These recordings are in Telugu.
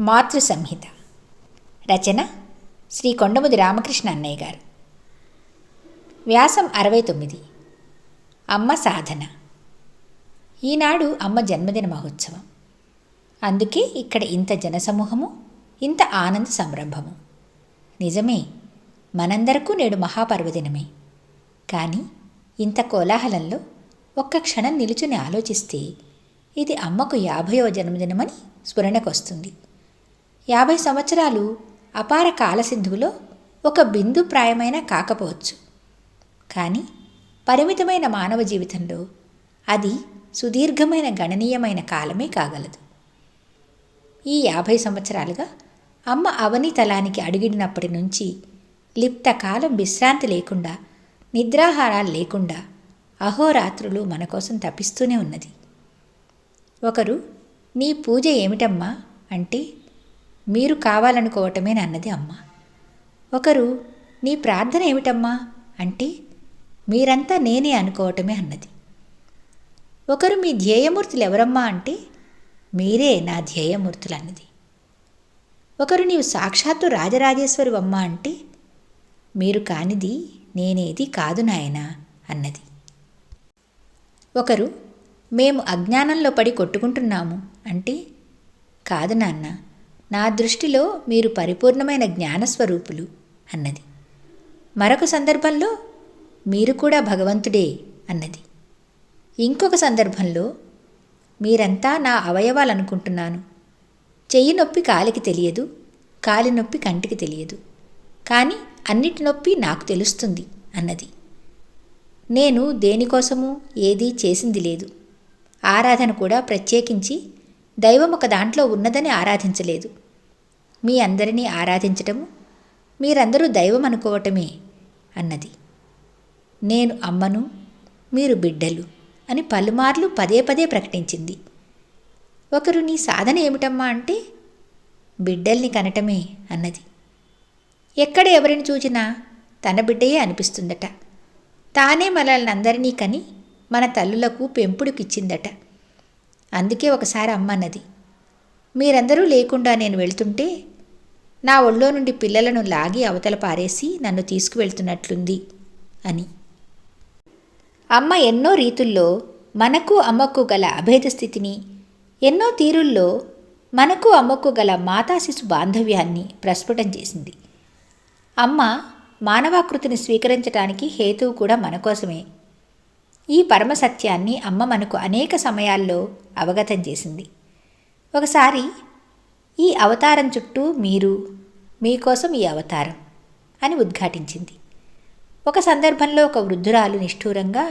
మాతృ సంహిత రచన శ్రీ కొండముది రామకృష్ణ అన్నయ్య గారు. వ్యాసం అరవై తొమ్మిది అమ్మ సాధన. ఈనాడు అమ్మ జన్మదిన మహోత్సవం. అందుకే ఇక్కడ ఇంత జనసమూహము ఇంత ఆనంద సంరంభము. నిజమే మనందరకు నేడు మహాపర్వదినమే. కానీ ఇంత కోలాహలంలో ఒక్క క్షణం నిలుచుని ఆలోచిస్తే ఇది అమ్మకు యాభైవ జన్మదినమని స్ఫురణకొస్తుంది. యాభై సంవత్సరాలు అపార కాలసింధువులో ఒక బిందు ప్రాయమైన కాకపోవచ్చు. కానీ పరిమితమైన మానవ జీవితంలో అది సుదీర్ఘమైన గణనీయమైన కాలమే కాగలదు. ఈ యాభై సంవత్సరాలుగా అమ్మ అవని తలానికి అడుగిడినప్పటి నుంచి లిప్త కాలం విశ్రాంతి లేకుండా నిద్రాహారాలు లేకుండా అహోరాత్రులు మన కోసం తప్పిస్తూనే ఉన్నది. ఒకరు నీ పూజ ఏమిటమ్మా? అంటే మీరు కావాలనుకోవటమే అన్నది అమ్మ. ఒకరు నీ ప్రార్థన ఏమిటమ్మా? అంటే మీరంతా నేనే అనుకోవటమే అన్నది. ఒకరు మీ ధ్యేయమూర్తులు ఎవరమ్మా? అంటే మీరే నా ధ్యేయమూర్తులు అన్నది. ఒకరు నీవు సాక్షాత్తు రాజరాజేశ్వరి అమ్మ అంటే మీరు కానిది నేనేది కాదు నాయనా అన్నది. ఒకరు మేము అజ్ఞానంలో పడి కొట్టుకుంటున్నాము అంటే కాదు నాన్న నా దృష్టిలో మీరు పరిపూర్ణమైన జ్ఞానస్వరూపులు అన్నది. మరొక సందర్భంలో మీరు కూడా భగవంతుడే అన్నది. ఇంకొక సందర్భంలో మీరంతా నా అవయవాలనుకుంటున్నాను. చెయ్యి నొప్పి కాలికి తెలియదు కాలి నొప్పి కంటికి తెలియదు కానీ అన్నిటి నొప్పి నాకు తెలుస్తుంది అన్నది. నేను దేనికోసము ఏదీ చేసింది లేదు. ఆరాధన కూడా ప్రత్యేకించి దైవం ఒక దాంట్లో ఉన్నదని ఆరాధించలేదు. మీ అందరినీ ఆరాధించటము మీరందరూ దైవం అనుకోవటమే అన్నది. నేను అమ్మను మీరు బిడ్డలు అని పలుమార్లు పదే పదే ప్రకటించింది. ఒకరు నీ సాధన ఏమిటమ్మా? అంటే బిడ్డల్ని కనటమే అన్నది. ఎక్కడ ఎవరిని చూచినా తన బిడ్డయే అనిపిస్తుందట. తానే మనల్ని అందరినీ కని మన తల్లులకు పెంపుడుకిచ్చిందట. అందుకే ఒకసారి అమ్మన్నది. మీరందరూ లేకుండా నేను వెళ్తుంటే నా ఒళ్ళో నుండి పిల్లలను లాగి అవతల పారేసి నన్ను తీసుకువెళ్తున్నట్లుంది అని. అమ్మ ఎన్నో రీతుల్లో మనకు అమ్మకు గల అభేద స్థితిని ఎన్నో తీరుల్లో మనకు అమ్మకు గల మాతాశిశు బాంధవ్యాన్ని ప్రస్ఫుటం చేసింది. అమ్మ మానవాకృతిని స్వీకరించడానికి హేతువు కూడా మన కోసమే. ఈ పరమ సత్యాన్ని అమ్మ మనకు అనేక సమయాల్లో అవగతం చేసింది. ఒకసారి ఈ అవతారం చుట్టూ మీరు మీకోసం ఈ అవతారం అని ఉద్ఘాటించింది. ఒక సందర్భంలో ఒక వృద్ధురాలు నిష్ఠూరంగా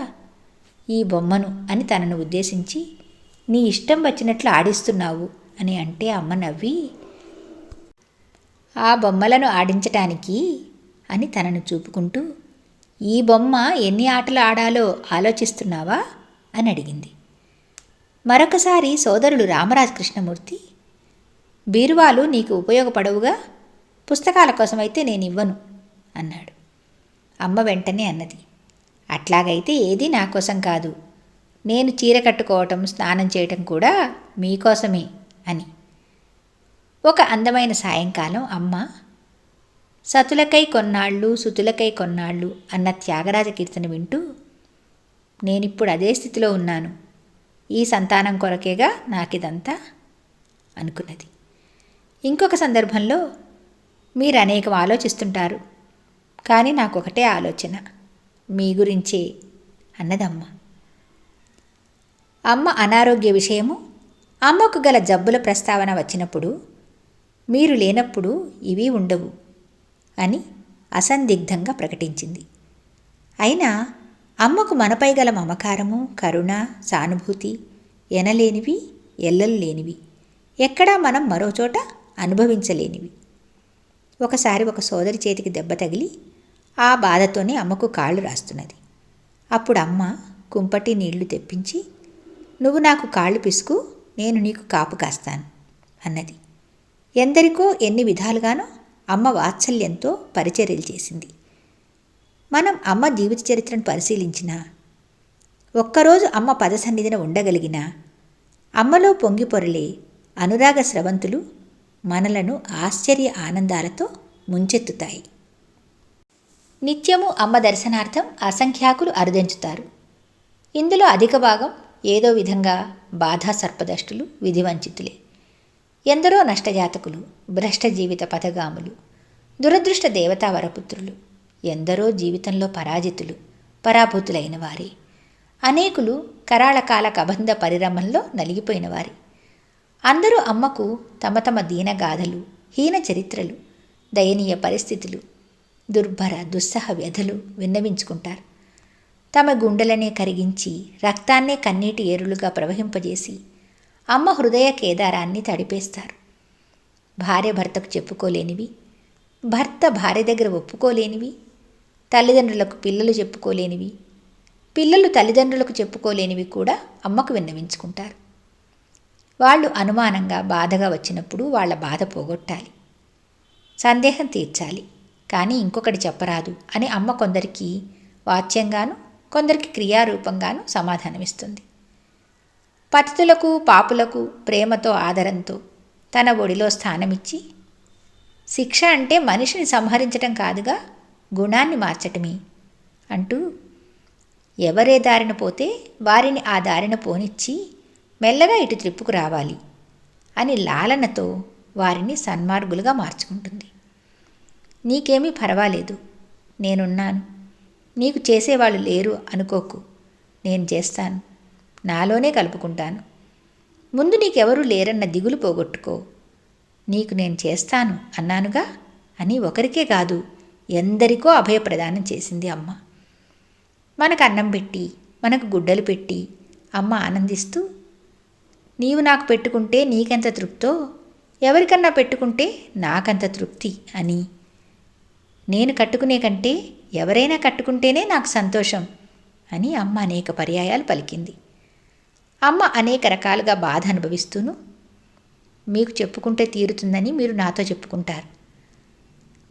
ఈ బొమ్మను అని తనను ఉద్దేశించి నీ ఇష్టం వచ్చినట్లు ఆడిస్తున్నావు అని అంటే అమ్మ నవ్వి ఆ బొమ్మలను ఆడించటానికి అని తనను చూపుకుంటూ ఈ బొమ్మ ఎన్ని ఆటలు ఆడాలో ఆలోచిస్తున్నావా? అని అడిగింది. మరొకసారి సోదరుడు రామరాజ్ కృష్ణమూర్తి బీరువాలు నీకు ఉపయోగపడవుగా? పుస్తకాల కోసమైతే నేను ఇవ్వను అన్నాడు. అమ్మ వెంటనే అన్నది. అట్లాగైతే ఏది నా కోసం కాదు. నేను చీర కట్టుకోవటం స్నానం చేయటం కూడా మీకోసమే అని. ఒక అందమైన సాయంకాలం అమ్మ సతులకై కొన్నాళ్ళు సుతులకై కొన్నాళ్ళు అన్న త్యాగరాజ కీర్తన వింటూ నేనిప్పుడు అదే స్థితిలో ఉన్నాను. ఈ సంతానం కొరకేగా నాకిదంతా అనుకున్నది. ఇంకొక సందర్భంలో మీరు అనేకం ఆలోచిస్తుంటారు. కానీ నాకు ఒకటే ఆలోచన. మీ గురించే అన్నదమ్మ. అమ్మ అనారోగ్య విషయము అమ్మకు గల జబ్బుల ప్రస్తావన వచ్చినప్పుడు మీరు లేనప్పుడు ఇవి ఉండవు. అని అసందిగ్ధంగా ప్రకటించింది. అయినా అమ్మకు మనపై గల మమకారము కరుణ సానుభూతి ఎనలేనివి ఎల్లలేనివి. ఎక్కడా మనం మరోచోట అనుభవించలేనివి. ఒకసారి ఒక సోదరి చేతికి దెబ్బ తగిలి ఆ బాధతోనే అమ్మకు కాళ్ళు రాస్తున్నది. అప్పుడు అమ్మ కుంపటి నీళ్ళు తెప్పించి నువ్వు నాకు కాళ్ళు పిసుకు నేను నీకు కాపు కాస్తాను అన్నది. ఎందరికో ఎన్ని విధాలుగానో అమ్మ వాత్సల్యంతో పరిచర్యలు చేసింది. మనం అమ్మ జీవిత చరిత్రను పరిశీలించిన ఒక్కరోజు అమ్మ పద సన్నిధిన ఉండగలిగిన అమ్మలో పొంగి పొరలే అనురాగ స్రవంతులు మనలను ఆశ్చర్య ఆనందాలతో ముంచెత్తుతాయి. నిత్యము అమ్మ దర్శనార్థం అసంఖ్యాకులు అరుదెంచుతారు. ఇందులో అధిక భాగం ఏదో విధంగా బాధా సర్పదష్టులు విధివంచితులే. ఎందరో నష్టజాతకులు భ్రష్ట జీవిత పథగాములు దురదృష్ట దేవతా వరపుత్రులు ఎందరో జీవితంలో పరాజితులు పరాభూతులైన వారి. అనేకులు కరాళకాల కబంధ పరిరమంలో నలిగిపోయిన వారి. అందరూ అమ్మకు తమ తమ దీనగాథలు హీన చరిత్రలు దయనీయ పరిస్థితులు దుర్భర దుస్సహ వ్యధలు విన్నవించుకుంటారు. తమ గుండెలనే కరిగించి రక్తాన్నే కన్నీటి ఏరులుగా ప్రవహింపజేసి అమ్మ హృదయ కేదారాన్ని తడిపేస్తారు. భార్య భర్తకు చెప్పుకోలేనివి భర్త భార్య దగ్గర ఒప్పుకోలేనివి తల్లిదండ్రులకు పిల్లలు చెప్పుకోలేనివి పిల్లలు తల్లిదండ్రులకు చెప్పుకోలేనివి కూడా అమ్మకు విన్నవించుకుంటారు. వాళ్ళు అనుమానంగా బాధగా వచ్చినప్పుడు వాళ్ళ బాధ పోగొట్టాలి. సందేహం తీర్చాలి. కానీ ఇంకొకటి చెప్పరాదు అని అమ్మ కొందరికి వాచ్యంగాను కొందరికి క్రియారూపంగాను సమాధానమిస్తుంది. పతితులకు పాపులకు ప్రేమతో ఆదరంతో తన ఒడిలో స్థానమిచ్చి శిక్ష అంటే మనిషిని సంహరించటం కాదుగా గుణాన్ని మార్చటమే అంటూ ఎవరే దారిన పోతే వారిని ఆ దారిన పోనిచ్చి మెల్లగా ఇటు త్రిప్పుకు రావాలి అని లాలనతో వారిని సన్మార్గులుగా మార్చుకుంటుంది. నీకేమీ పర్వాలేదు నేనున్నాను. నీకు చేసేవాళ్ళు లేరు అనుకోకు నేను చేస్తాను. నాలోనే కలుపుకుంటాను. ముందు నీకెవరూ లేరన్న దిగులు పోగొట్టుకో. నీకు నేను చేస్తాను అన్నానుగా? అని ఒకరికే కాదు ఎందరికో అభయప్రదానం చేసింది అమ్మ. మనకు అన్నం పెట్టి మనకు గుడ్డలు పెట్టి అమ్మ ఆనందిస్తూ నీవు నాకు పెట్టుకుంటే నీకెంత తృప్తో? ఎవరికన్నా పెట్టుకుంటే నాకంత తృప్తి అని. నేను కట్టుకునే కంటే ఎవరైనా కట్టుకుంటేనే నాకు సంతోషం అని అమ్మ అనేక పర్యాయాలు పలికింది. అమ్మ అనేక రకాలుగా బాధ అనుభవిస్తూను మీకు చెప్పుకుంటే తీరుతుందని మీరు నాతో చెప్పుకుంటారు.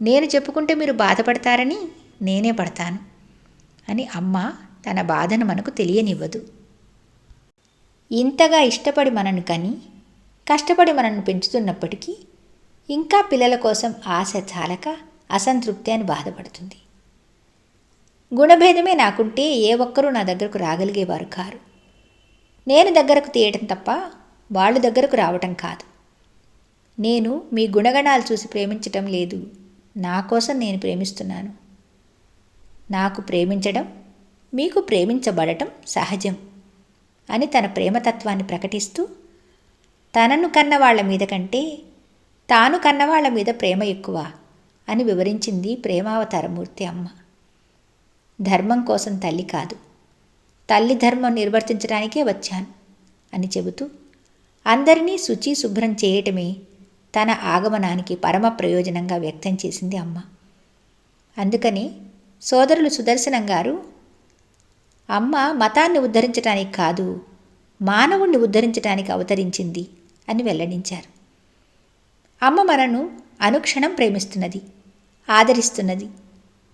నేను చెప్పుకుంటే మీరు బాధపడతారని నేనే పడతాను అని అమ్మ తన బాధను మనకు తెలియనివ్వదు. ఇంతగా ఇష్టపడి మనను కని కష్టపడి మనల్ని పెంచుతున్నప్పటికీ ఇంకా పిల్లల కోసం ఆశ చాలక అసంతృప్తి అని బాధపడుతుంది. గుణభేదమే నాకుంటే ఏ ఒక్కరూ నా దగ్గరకు రాగలిగేవారు కారు. నేను దగ్గరకు తీయటం తప్ప వాళ్ళు దగ్గరకు రావటం కాదు. నేను మీ గుణగణాలు చూసి ప్రేమించటం లేదు. నా కోసం నేను ప్రేమిస్తున్నాను. నాకు ప్రేమించడం మీకు ప్రేమించబడటం సహజం అని తన ప్రేమతత్వాన్ని ప్రకటిస్తూ తనను కన్నవాళ్ళ మీద కంటే తాను కన్నవాళ్ళ మీద ప్రేమ ఎక్కువ అని వివరించింది ప్రేమావతారమూర్తి అమ్మ. ధర్మం కోసం తల్లి కాదు. తల్లి ధర్మం నిర్వర్తించడానికే వచ్చాను అని చెబుతూ అందరినీ శుచి శుభ్రం చేయటమే తన ఆగమనానికి పరమ ప్రయోజనంగా వ్యక్తం చేసింది అమ్మ. అందుకని సోదరులు సుదర్శనం గారు అమ్మ మతాన్ని ఉద్ధరించడానికి కాదు మానవుణ్ణి ఉద్ధరించడానికి అవతరించింది అని వెల్లడించారు. అమ్మ మనను అనుక్షణం ప్రేమిస్తున్నది ఆదరిస్తున్నది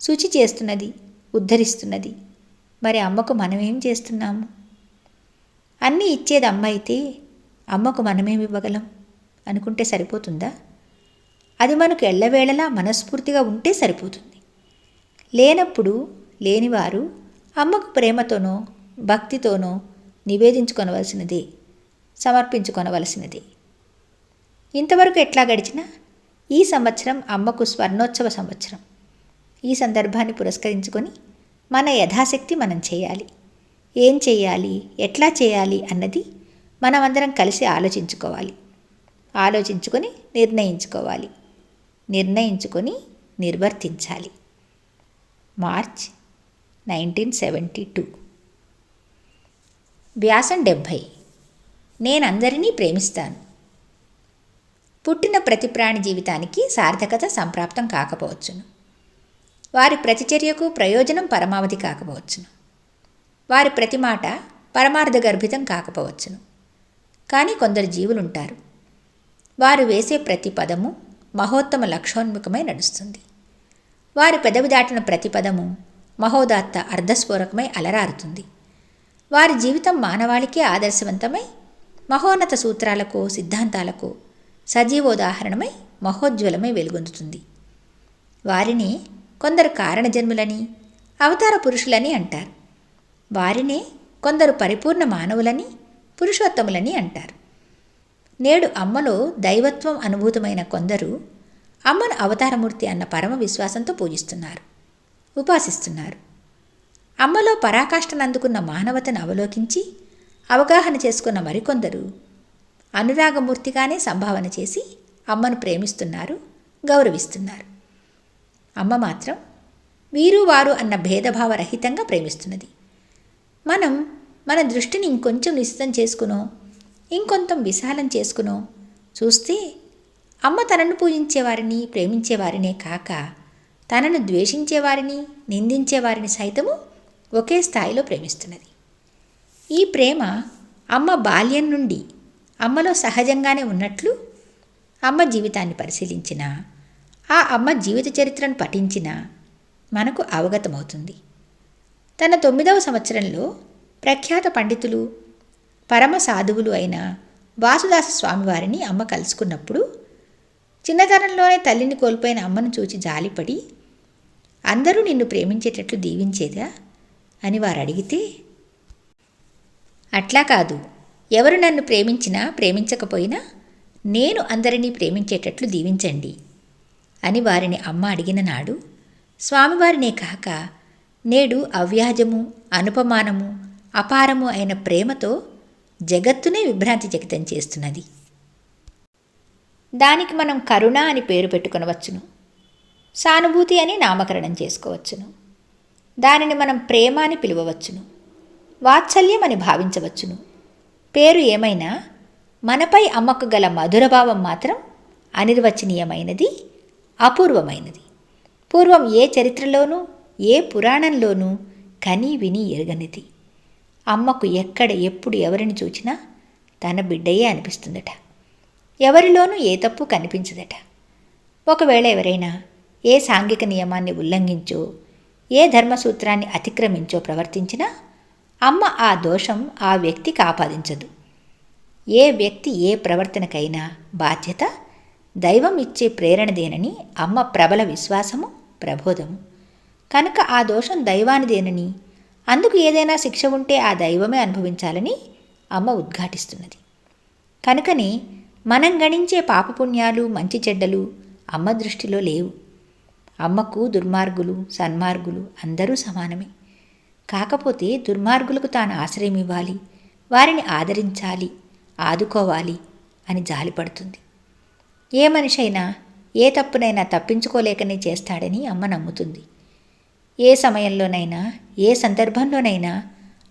శుచి చేస్తున్నది ఉద్ధరిస్తున్నది మరి అమ్మకు మనమేం చేస్తున్నాము? అన్నీ ఇచ్చేది అమ్మ అయితే అమ్మకు మనమేమి ఇవ్వగలం? అనుకుంటే సరిపోతుందా? అది మనకు ఎల్లవేళలా మనస్ఫూర్తిగా ఉంటే సరిపోతుంది. లేనప్పుడు లేనివారు అమ్మకు ప్రేమతోనో భక్తితోనో నివేదించుకొనవలసినది సమర్పించుకొనవలసినది. ఇంతవరకు ఎట్లా గడిచినా ఈ సంవత్సరం అమ్మకు స్వర్ణోత్సవ సంవత్సరం. ఈ సందర్భాన్ని పురస్కరించుకొని మన యథాశక్తి మనం చేయాలి. ఏం చేయాలి? ఎట్లా చేయాలి? అన్నది మనమందరం కలిసి ఆలోచించుకోవాలి. ఆలోచించుకొని నిర్ణయించుకోవాలి. నిర్ణయించుకొని నిర్వర్తించాలి. March nineteen seventy two. వ్యాసం డెబ్భై. నేనందరినీ ప్రేమిస్తాను. పుట్టిన ప్రతి ప్రాణి జీవితానికి సార్థకత సంప్రాప్తం కాకపోవచ్చును. వారి ప్రతిచర్యకు ప్రయోజనం పరమావధి కాకపోవచ్చును. వారి ప్రతి మాట పరమార్థ గర్భితం కాకపోవచ్చును. కానీ కొందరు జీవులుంటారు. వారు వేసే ప్రతి పదము మహోత్తమ లక్షోన్ముఖమై నడుస్తుంది. వారి పెదవి దాటిన ప్రతి పదము మహోదాత్త అర్ధస్ఫూరకమై అలరారుతుంది. వారి జీవితం మానవాళికే ఆదర్శవంతమై మహోన్నత సూత్రాలకు సిద్ధాంతాలకు సజీవోదాహరణమై మహోజ్వలమై వెలుగొందుతుంది. వారిని కొందరు కారణజన్ములని అవతార పురుషులని అంటారు. వారినే కొందరు పరిపూర్ణ మానవులని పురుషోత్తములని అంటారు. నేడు అమ్మలో దైవత్వం అనుభూతమైన కొందరు అమ్మను అవతారమూర్తి అన్న పరమ విశ్వాసంతో పూజిస్తున్నారు ఉపాసిస్తున్నారు. అమ్మలో పరాకాష్ఠనందుకున్న మానవతను అవలోకించి అవగాహన చేసుకున్న మరికొందరు అనురాగమూర్తిగానే సంభావన చేసి అమ్మను ప్రేమిస్తున్నారు గౌరవిస్తున్నారు. అమ్మ మాత్రం వీరు వారు అన్న భేదభావ రహితంగా ప్రేమిస్తున్నది. మనం మన దృష్టిని ఇంకొంచెం నిశ్చితం చేసుకునో ఇంకొంచెం విశాలం చేసుకునో చూస్తే అమ్మ తనను పూజించేవారిని ప్రేమించేవారినే కాక తనను ద్వేషించేవారిని నిందించేవారిని సైతము ఒకే స్థాయిలో ప్రేమిస్తున్నది. ఈ ప్రేమ అమ్మ బాల్యం నుండి అమ్మలో సహజంగానే ఉన్నట్లు అమ్మ జీవితాన్ని పరిశీలించిన ఆ అమ్మ జీవిత చరిత్రను పఠించిన మనకు అవగతమవుతుంది. తన తొమ్మిదవ సంవత్సరంలో ప్రఖ్యాత పండితులు పరమ సాధువులు అయిన వాసుదాస స్వామివారిని అమ్మ కలుసుకున్నప్పుడు చిన్నతనంలోనే తల్లిని కోల్పోయిన అమ్మను చూచి జాలిపడి అందరూ నిన్ను ప్రేమించేటట్లు దీవించేదా? అని వారు అడిగితే అట్లా కాదు. ఎవరు నన్ను ప్రేమించినా ప్రేమించకపోయినా నేను అందరినీ ప్రేమించేటట్లు దీవించండి. అని వారిని అమ్మ అడిగిన నాడు స్వామివారినే కాక నేడు అవ్యాజము అనుపమానము అపారము అయిన ప్రేమతో జగత్తునే విభ్రాంతి జగితం చేస్తున్నది. దానికి మనం కరుణ అని పేరు పెట్టుకొనవచ్చును. సానుభూతి అని నామకరణం చేసుకోవచ్చును. దానిని మనం ప్రేమ అని పిలువవచ్చును. వాత్సల్యం అని భావించవచ్చును. పేరు ఏమైనా మనపై అమ్మకు గల మధురభావం మాత్రం అనిర్వచనీయమైనది అపూర్వమైనది. పూర్వం ఏ చరిత్రలోనూ ఏ పురాణంలోనూ కని విని ఎరగనిది. అమ్మకు ఎక్కడ ఎప్పుడు ఎవరిని చూచినా తన బిడ్డయే అనిపిస్తుందట. ఎవరిలోనూ ఏ తప్పు కనిపించదట. ఒకవేళ ఎవరైనా ఏ సాంఘిక నియమాన్ని ఉల్లంఘించో ఏ ధర్మసూత్రాన్ని అతిక్రమించో ప్రవర్తించినా అమ్మ ఆ దోషం ఆ వ్యక్తికి ఆపాదించదు ఏ వ్యక్తి ఏ ప్రవర్తనకైనా బాధ్యత దైవం ఇచ్చే ప్రేరణదేనని అమ్మ ప్రబల విశ్వాసము ప్రబోధము. కనుక ఆ దోషం దైవానిదేనని అందుకు ఏదైనా శిక్ష ఉంటే ఆ దైవమే అనుభవించాలని అమ్మ ఉద్ఘాటిస్తున్నది. కనుకని మనం గణించే పాపపుణ్యాలు మంచి చెడ్డలు అమ్మ దృష్టిలో లేవు. అమ్మకు దుర్మార్గులు సన్మార్గులు అందరూ సమానమే. కాకపోతే దుర్మార్గులకు తాను ఆశ్రయం ఇవ్వాలి వారిని ఆదరించాలి ఆదుకోవాలి అని జాలిపడుతుంది. ఏ మనిషి అయినా ఏ తప్పునైనా తప్పించుకోలేకనే చేస్తాడని అమ్మ నమ్ముతుంది. ఏ సమయంలోనైనా ఏ సందర్భంలోనైనా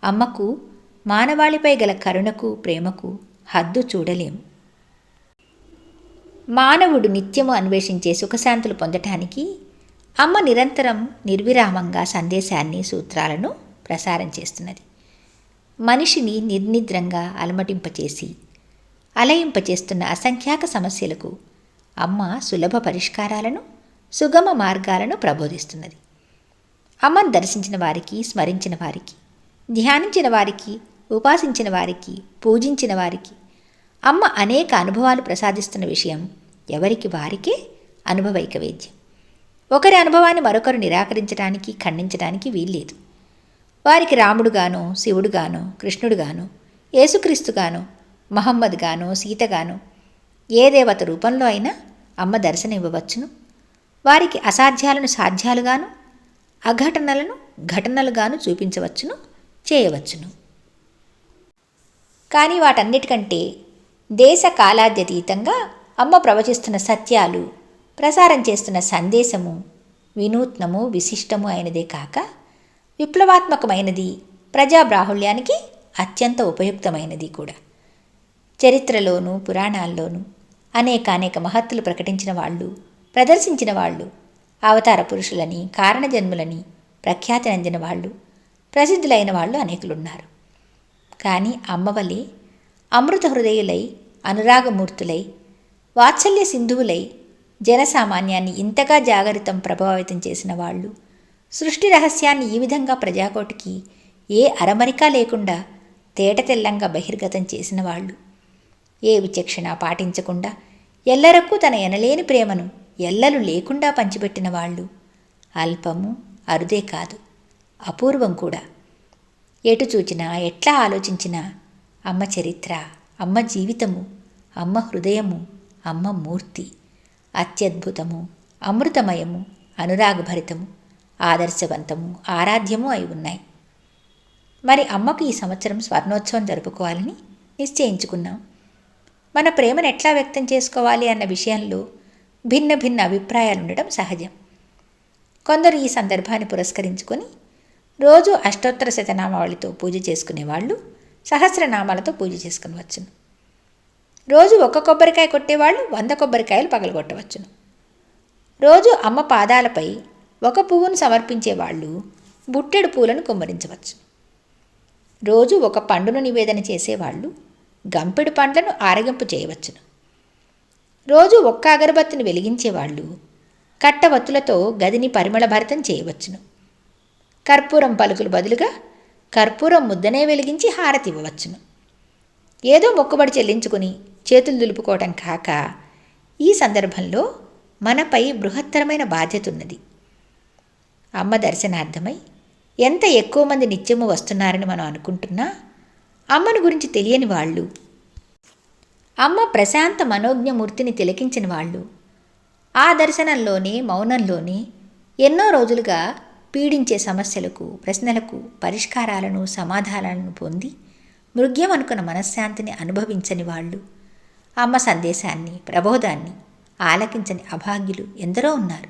అమ్మకు మానవాళిపై గల కరుణకు ప్రేమకు హద్దు చూడలేము మానవుడు నిత్యము అన్వేషించే సుఖశాంతులు పొందటానికి అమ్మ నిరంతరం నిర్విరామంగా సందేశాన్ని సూత్రాలను ప్రసారం చేస్తున్నది. మనిషిని నిర్నిద్రంగా అలమటింపచేసి అలయింపచేస్తున్న అసంఖ్యాక సమస్యలకు అమ్మ సులభ పరిష్కారాలను సుగమ మార్గాలను ప్రబోధిస్తున్నది. అమ్మను దర్శించిన వారికి స్మరించిన వారికి ధ్యానించిన వారికి ఉపాసించిన వారికి పూజించిన వారికి అమ్మ అనేక అనుభవాలు ప్రసాదిస్తున్న విషయం ఎవరికి వారికే అనుభవైక వేద్యం. ఒకరి అనుభవాన్ని మరొకరు నిరాకరించడానికి ఖండించడానికి వీల్లేదు. వారికి రాముడుగానో శివుడుగానో కృష్ణుడుగానో యేసుక్రీస్తుగానో మహమ్మద్ గాను సీతగానో ఏ దేవత రూపంలో అయినా అమ్మ దర్శనం ఇవ్వవచ్చును వారికి అసాధ్యాలను సాధ్యాలుగాను అఘటనలను ఘటనలుగాను చూపించవచ్చును చేయవచ్చును. కానీ వాటన్నిటికంటే దేశ కాలాద్యతీతంగా అమ్మ ప్రవచిస్తున్న సత్యాలు ప్రసారం చేస్తున్న సందేశము వినూత్నము విశిష్టము అయినదే కాక విప్లవాత్మకమైనది ప్రజాబ్రాహుళ్యానికి అత్యంత ఉపయుక్తమైనది కూడా. చరిత్రలోనూ పురాణాల్లోనూ అనేక అనేక మహత్తులు ప్రకటించిన వాళ్ళు ప్రదర్శించిన వాళ్ళు అవతార పురుషులని కారణజన్ములని ప్రఖ్యాతి అందిన వాళ్ళు ప్రసిద్ధులైన వాళ్ళు అనేకులున్నారు. కానీ అమ్మవలి అమృత హృదయులై అనురాగమూర్తులై వాత్సల్య సింధువులై జనసామాన్యాన్ని ఇంతగా జాగరితం ప్రభావితం చేసిన వాళ్ళు సృష్టి రహస్యాన్ని ఈ విధంగా ప్రజాకోటికి ఏ అరమరిక లేకుండా తేటతెల్లంగా బహిర్గతం చేసిన వాళ్ళు ఏ విచక్షణ పాటించకుండా ఎల్లరకు తన ఎనలేని ప్రేమను ఎల్లలు లేకుండా పంచిపెట్టిన వాళ్ళు. అల్పము అరుదే కాదు అపూర్వం కూడా. ఎటు చూచినా ఎట్లా ఆలోచించినా అమ్మ చరిత్ర అమ్మ జీవితము అమ్మ హృదయము అమ్మ మూర్తి అత్యద్భుతము అమృతమయము అనురాగభరితము ఆదర్శవంతము ఆరాధ్యము అయి ఉన్నాయి. మరి అమ్మకు ఈ సంవత్సరం స్వర్ణోత్సవం జరుపుకోవాలని నిశ్చయించుకున్నాం. మన ప్రేమను ఎట్లా వ్యక్తం చేసుకోవాలి అన్న విషయంలో భిన్న భిన్న అభిప్రాయాలు ఉండడం సహజం. కొందరు ఈ సందర్భాన్ని పురస్కరించుకొని రోజు అష్టోత్తర శతనామావళితో పూజ చేసుకునేవాళ్ళు సహస్రనామాలతో పూజ చేసుకునవచ్చును రోజు ఒక కొబ్బరికాయ కొట్టేవాళ్ళు వంద కొబ్బరికాయలు పగలగొట్టవచ్చును. రోజు అమ్మ పాదాలపై ఒక పువ్వును సమర్పించేవాళ్ళు బుట్టెడు పూలను కుమ్మరించవచ్చు. రోజు ఒక పండును నివేదన చేసేవాళ్ళు గంపెడు పండ్లను ఆరగింపు చేయవచ్చును. రోజు ఒక్క అగరబత్తిని వెలిగించేవాళ్ళు కట్టవత్తులతో గదిని పరిమళభరితం చేయవచ్చును. కర్పూరం పలుకులు బదులుగా కర్పూరం ముద్దనే వెలిగించి హారతి ఇవ్వవచ్చును. ఏదో మొక్కుబడి చెల్లించుకుని చేతులు దులుపుకోవటం కాక ఈ సందర్భంలో మనపై బృహత్తరమైన బాధ్యత ఉన్నది. అమ్మ దర్శనార్థమై ఎంత ఎక్కువ మంది నిత్యము వస్తున్నారని మనం అనుకుంటున్నా అమ్మను గురించి తెలియని వాళ్ళు. అమ్మ ప్రశాంత మనోజ్ఞమూర్తిని తిలకించిన వాళ్ళు. ఆ దర్శనంలోనే మౌనంలోనే ఎన్నో రోజులుగా పీడించే సమస్యలకు ప్రశ్నలకు పరిష్కారాలను సమాధానాలను పొంది మృగ్యం అనుకున్న మనశ్శాంతిని అనుభవించని వాళ్ళు. అమ్మ సందేశాన్ని ప్రబోధాన్ని ఆలకించని అభాగ్యులు ఎందరో ఉన్నారు.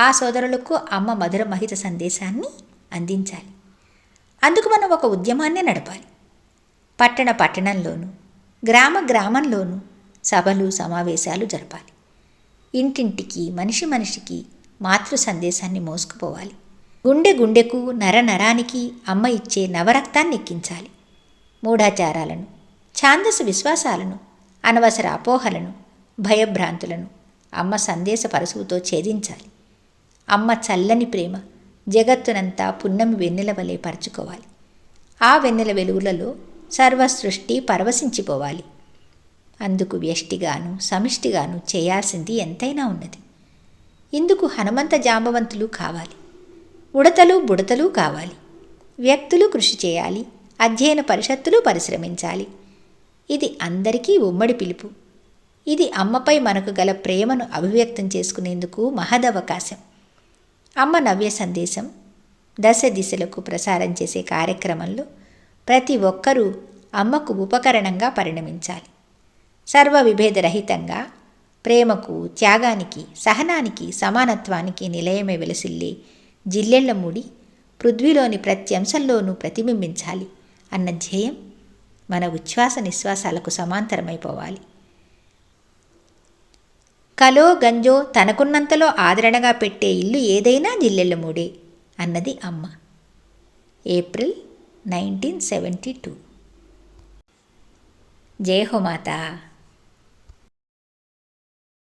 ఆ సోదరులకు అమ్మ మధుర మహిత సందేశాన్ని అందించాలి. అందుకు మనం ఒక ఉద్యమాన్నే నడపాలి. పట్టణ పట్టణంలోనూ గ్రామ గ్రామంలోనూ సభలు సమావేశాలు జరపాలి. ఇంటింటికి మనిషి మనిషికి మాతృ సందేశాన్ని మోసుకుపోవాలి. గుండె గుండెకు నర నరానికి అమ్మ ఇచ్చే నవరక్తాన్ని ఎక్కించాలి. మూఢాచారాలను ఛాందసు విశ్వాసాలను అనవసర అపోహలను భయభ్రాంతులను అమ్మ సందేశ పరశువుతో ఛేదించాలి. అమ్మ చల్లని ప్రేమ జగత్తునంతా పున్నమి వెన్నెల వలె పరుచుకోవాలి. ఆ వెన్నెల వెలుగులలో సర్వ సృష్టి పరవశించిపోవాలి. అందుకు వ్యష్టిగాను సమిష్టిగాను చేయాల్సింది ఎంతైనా ఉన్నది. ఇందుకు హనుమంత జాంబవంతులు కావాలి. ఉడతలు బుడతలు కావాలి. వ్యక్తులు కృషి చేయాలి. అధ్యయన పరిషత్తులు పరిశ్రమించాలి. ఇది అందరికీ ఉమ్మడి పిలుపు. ఇది అమ్మపై మనకు గల ప్రేమను అభివ్యక్తం చేసుకునేందుకు మహదవకాశం. అమ్మ నవ్య సందేశం. దశ దిశలకు ప్రసారం చేసే కార్యక్రమంలో ప్రతి ఒక్కరూ అమ్మకు ఉపకరణంగా పరిణమించాలి. సర్వ విభేదరహితంగా ప్రేమకు త్యాగానికి సహనానికి సమానత్వానికి నిలయమే వెలసిల్లి జిల్లెళ్ళముడి పృథ్వీలోని ప్రతి అంశంలోనూ ప్రతిబింబించాలి అన్న ధ్యేయం మన ఉచ్ఛ్వాస నిశ్వాసాలకు సమాంతరమైపోవాలి. కలో గంజో తనకున్నంతలో ఆదరణగా పెట్టే ఇల్లు ఏదైనా జిల్లెళ్ళమూడే అన్నది అమ్మ. April nineteen seventy two. జై హో